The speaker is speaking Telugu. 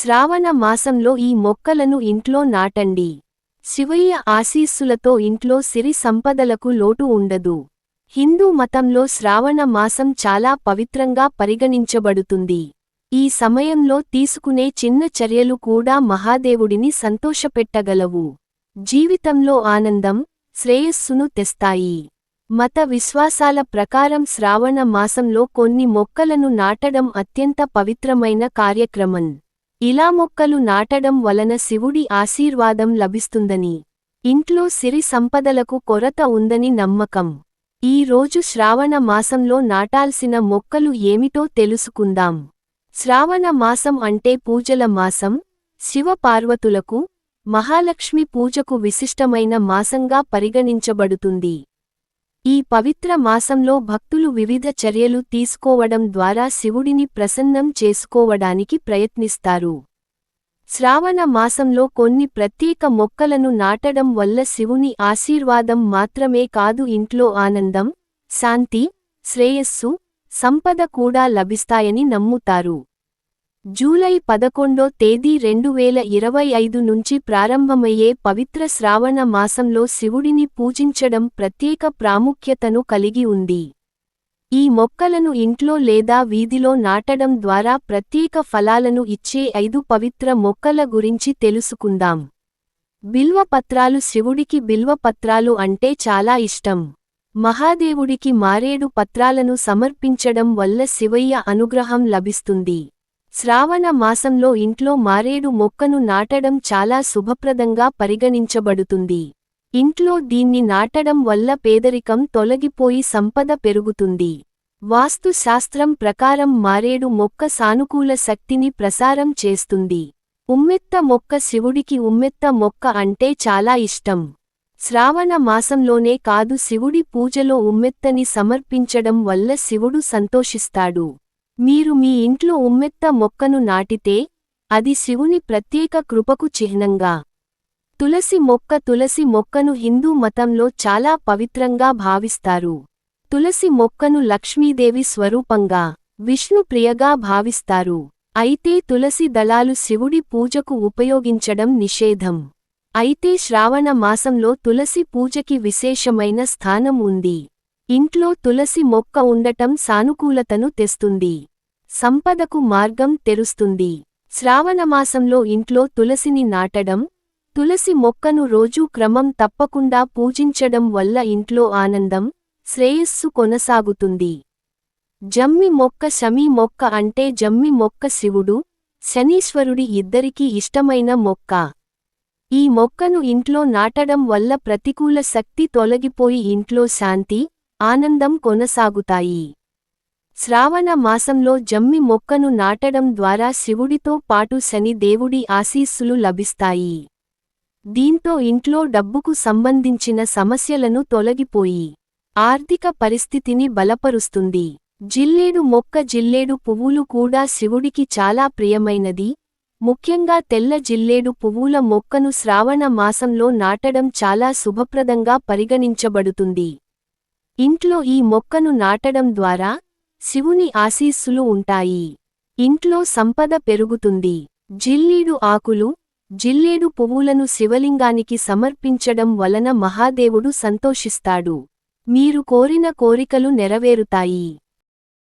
శ్రావణ మాసంలో ఈ మొక్కలను ఇంట్లో నాటండి. శివయ్య ఆశీస్సులతో ఇంట్లో సిరి సంపదలకు లోటు ఉండదు. హిందూ మతంలో శ్రావణ మాసం చాలా పవిత్రంగా పరిగణించబడుతుంది. ఈ సమయంలో తీసుకునే చిన్న చర్యలు కూడా మహాదేవుడిని సంతోషపెట్టగలవు. జీవితంలో ఆనందం శ్రేయస్సును తెస్తాయి. మత విశ్వాసాల ప్రకారం శ్రావణ మాసంలో కొన్ని మొక్కలను నాటడం అత్యంత పవిత్రమైన కార్యక్రమం. ఇలా మొక్కలు నాటడం వలన శివుడి ఆశీర్వాదం లభిస్తుందని. ఇంట్లో సిరి సంపదలకు కొరత ఉందని నమ్మకం. ఈ రోజు శ్రావణ మాసంలో నాటాల్సిన మొక్కలు ఏమిటో తెలుసుకుందాం. శ్రావణ మాసం అంటే పూజల మాసం. శివపార్వతులకు మహాలక్ష్మి పూజకు విశిష్టమైన మాసంగా పరిగణించబడుతుంది. ఈ పవిత్ర మాసంలో భక్తులు వివిధ చర్యలు తీసుకోవడం ద్వారా శివుడిని ప్రసన్నం చేసుకోవడానికి ప్రయత్నిస్తారు. శ్రావణ మాసంలో కొన్ని ప్రత్యేక మొక్కలను నాటడం వల్ల శివుని ఆశీర్వాదం మాత్రమే కాదు ఇంట్లో ఆనందం శాంతి శ్రేయస్సు సంపద కూడా లభిస్తాయని నమ్ముతారు. జూలై పదకొండో తేదీ రెండు వేల ఇరవై ఐదు నుంచి ప్రారంభమయ్యే పవిత్ర శ్రావణ మాసంలో శివుడిని పూజించడం ప్రత్యేక ప్రాముఖ్యతను కలిగి ఉంది. ఈ మొక్కలను ఇంట్లో లేదా వీధిలో నాటడం ద్వారా ప్రత్యేక ఫలాలను ఇచ్చే ఐదు పవిత్ర మొక్కల గురించి తెలుసుకుందాం. బిల్వపత్రాలు శివుడికి బిల్వపత్రాలు అంటే చాలా ఇష్టం. మహాదేవుడికి మారేడు పత్రాలను సమర్పించడం వల్ల శివయ్య అనుగ్రహం లభిస్తుంది. శ్రావణ మాసంలో ఇంట్లో మారేడు మొక్కను నాటడం చాలా శుభప్రదంగా పరిగణించబడుతుంది. ఇంట్లో దీన్ని నాటడం వల్ల పేదరికం తొలగిపోయి సంపద పెరుగుతుంది. వాస్తుశాస్త్రం ప్రకారం మారేడు మొక్క సానుకూల శక్తిని ప్రసారం చేస్తుంది. ఉమ్మెత్త మొక్క శివుడికి ఉమ్మెత్త మొక్క అంటే చాలా ఇష్టం. శ్రావణ మాసంలోనే కాదు శివుడి పూజలో ఉమ్మెత్తని సమర్పించడం వల్ల శివుడు సంతోషిస్తాడు. మీరు మీ ఇంట్లో ఉమ్మెత్త మొక్కను నాటితే అది శివుని ప్రత్యేక కృపకు చిహ్నంగా. తులసి మొక్క తులసి మొక్కను హిందూ మతంలో చాలా పవిత్రంగా భావిస్తారు. తులసి మొక్కను లక్ష్మీదేవి స్వరూపంగా విష్ణుప్రియగా భావిస్తారు. అయితే తులసి దళాలు శివుడి పూజకు ఉపయోగించడం నిషేధం. అయితే శ్రావణ మాసంలో తులసి పూజకి విశేషమైన స్థానం ఉంది. ఇంట్లో తులసి మొక్క ఉండటం సానుకూలతను తెస్తుంది. సంపదకు మార్గం తెరుస్తుంది. శ్రావణమాసంలో ఇంట్లో తులసిని నాటడం తులసి మొక్కను రోజూ క్రమం తప్పకుండా పూజించడం వల్ల ఇంట్లో ఆనందం శ్రేయస్సు కొనసాగుతుంది. జమ్మి మొక్క శమీ మొక్క అంటే జమ్మి మొక్క శివుడు శనీశ్వరుడి ఇద్దరికీ ఇష్టమైన మొక్క. ఈ మొక్కను ఇంట్లో నాటడం వల్ల ప్రతికూల శక్తి తొలగిపోయి ఇంట్లో శాంతి ఆనందం కొనసాగుతాయి. శ్రావణ మాసంలో జమ్మి మొక్కను నాటడం ద్వారా శివుడితో పాటు శని దేవుడి ఆశీస్సులు లభిస్తాయి. దీంతో ఇంట్లో డబ్బుకు సంబంధించిన సమస్యలను తొలగిపోయి ఆర్థిక పరిస్థితిని బలపరుస్తుంది. జిల్లేడు మొక్క జిల్లేడు పువ్వులు కూడా శివుడికి చాలా ప్రియమైనది. ముఖ్యంగా తెల్ల జిల్లేడు పువ్వుల మొక్కను శ్రావణ మాసంలో నాటడం చాలా శుభప్రదంగా పరిగణించబడుతుంది. ఇంట్లో ఈ మొక్కను నాటడం ద్వారా శివుని ఆశీస్సులు ఉంటాయి. ఇంట్లో సంపద పెరుగుతుంది. జిల్లీడు ఆకులు జిల్లేడు పువ్వులను శివలింగానికి సమర్పించడం వలన మహాదేవుడు సంతోషిస్తాడు. మీరు కోరిన కోరికలు నెరవేరుతాయి.